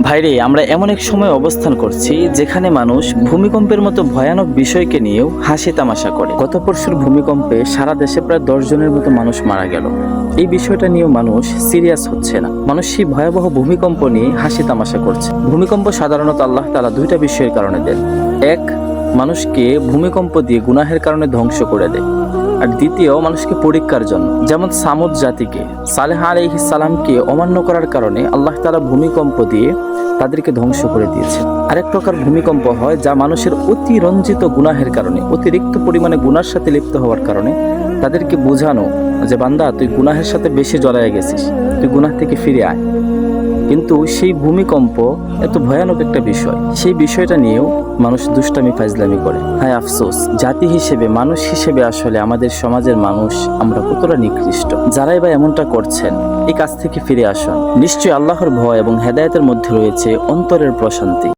ভাইরে, আমরা এমন এক সময় অবস্থান করছি যেখানে মানুষ ভূমিকম্পের মতো ভয়ানক বিষয়কে নিয়েও হাসি তামাশা করে। গত পরশুর ভূমিকম্পে সারা দেশে প্রায় দশ জনের মতো মানুষ মারা গেল। এই বিষয়টা নিয়েও মানুষ সিরিয়াস হচ্ছে না। মানুষ সেই ভয়াবহ ভূমিকম্প নিয়ে হাসি তামাশা করছে। ভূমিকম্প সাধারণত আল্লাহ তালা দুইটা বিষয়ের কারণে দেন। এক মানুষকে ভূমিকম্প দিয়ে গুনাহের কারণে ধ্বংস করে দেয়। আর দ্বিতীয়, মানুষকে পরীক্ষার জন্য। যেমন সামুদ জাতিকে, সালেহ আলহ সালামকে অমান্য করার কারণে আল্লাহ তালা ভূমিকম্প দিয়ে তাদেরকে ধ্বংস করে দিয়েছে আরেক প্রকার ভূমিকম্প হয় যা মানুষের অতিরঞ্জিত গুনাহের কারণে, অতিরিক্ত পরিমাণে গুনার সাথে লিপ্ত হওয়ার কারণে তাদেরকে বোঝানো যে বান্দা, তুই গুনাহের সাথে বেশি জড়ায় গেছিস, তুই গুনাহ থেকে ফিরে আয়। কিন্তু সেই ভূমিকম্প এত ভয়ানক একটা বিষয়। সেই বিষয়টা নিয়েও মানুষ দুষ্টামি ফাইজলামি করে। হায় আফসোস, জাতি হিসেবে, মানুষ হিসেবে আসলে আমাদের সমাজের মানুষ আমরা কতটা নিকৃষ্ট। যারাই বা এমনটা করছেন, এই কাজ থেকে ফিরে আসুন। নিশ্চয়ই আল্লাহর ভয় এবং হেদায়েতের মধ্যে রয়েছে অন্তরের প্রশান্তি।